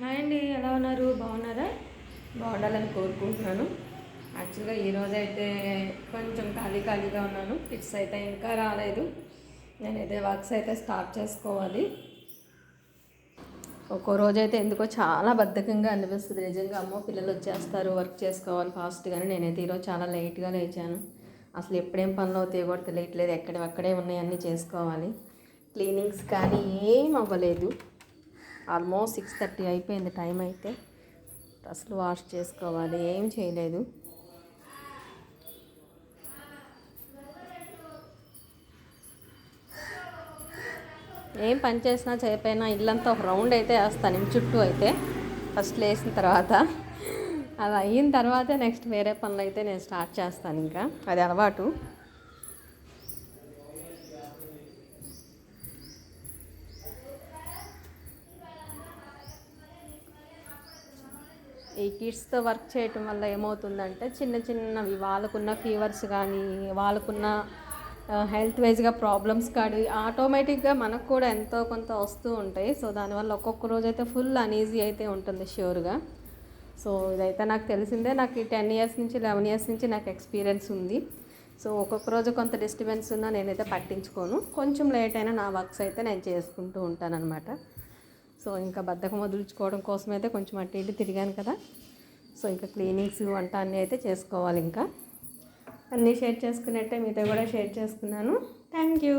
Hi అండి ఎలా ఉన్నారు? బాగున్నారా? బాగుండాలని కోరుకుంటున్నాను. యాక్చువల్గా ఈరోజు అయితే కొంచెం ఖాళీ ఖాళీగా ఉన్నాను. కిట్స్ అయితే ఇంకా రాలేదు. నేనైతే వర్క్స్ అయితే స్టార్ట్ చేసుకోవాలి. ఒక్కో రోజు అయితే ఎందుకో చాలా బద్ధకంగా అనిపిస్తుంది. నిజంగా అమ్మో పిల్లలు వచ్చేస్తారు వర్క్ చేసుకోవాలి ఫాస్ట్గానే నేనైతే ఈరోజు చాలా లేట్గా లేచాను. అసలు ఎప్పుడేం పనులు అవుతాయో కూడా తెలియట్లేదు. ఎక్కడ అక్కడే ఉన్నాయి అన్నీ చేసుకోవాలి. క్లీనింగ్స్ కానీ ఏం అవ్వలేదు. ఆల్మోస్ట్ సిక్స్ థర్టీ అయిపోయింది టైం అయితే. అసలు వాష్ చేసుకోవాలి ఏం చేయలేదు. ఏం పని చేసినా చేయకపోయినా ఇల్లంతా ఒక రౌండ్ అయితే వేస్తాను ఇంటి చుట్టూ అయితే. ఫస్ట్ లేసిన తర్వాత. అది అయిన తర్వాతే నెక్స్ట్ వేరే పనులు అయితే నేను స్టార్ట్ చేస్తాను ఇంకా. అది అలవాటు. ఈ కిడ్స్తో వర్క్ చేయటం వల్ల ఏమవుతుందంటే చిన్న చిన్నవి వాళ్ళకున్న ఫీవర్స్ కానీ వాళ్ళకున్న హెల్త్ వైజ్గా ప్రాబ్లమ్స్ కానీ ఆటోమేటిక్గా మనకు కూడా ఎంతో కొంత వస్తూ ఉంటాయి. సో దానివల్ల ఒక్కొక్క రోజు అయితే ఫుల్ అనీజీ అయితే ఉంటుంది ష్యూర్గా సో ఇదైతే నాకు తెలిసిందే. నాకు ఈ టెన్ ఇయర్స్ నుంచి లెవెన్ ఇయర్స్ నుంచి నాకు ఎక్స్పీరియన్స్ ఉంది. సో ఒక్కొక్క రోజు కొంత డిస్టర్బెన్స్ ఉన్నా నేనైతే పట్టించుకోను. కొంచెం లేట్ అయినా నా వర్క్స్ అయితే నేను చేసుకుంటూ ఉంటానన్నమాట. సో ఇంకా బద్ధకం వదులుచుకోవడం కోసం అయితే కొంచెం అటు ఇటు తిరిగాను కదా. సో ఇంకా క్లీనింగ్స్ వంట అన్నీ అయితే చేసుకోవాలి ఇంకా. అన్నీ షేర్ చేసుకున్నట్టే మీతో కూడా షేర్ చేసుకున్నాను. Thank you.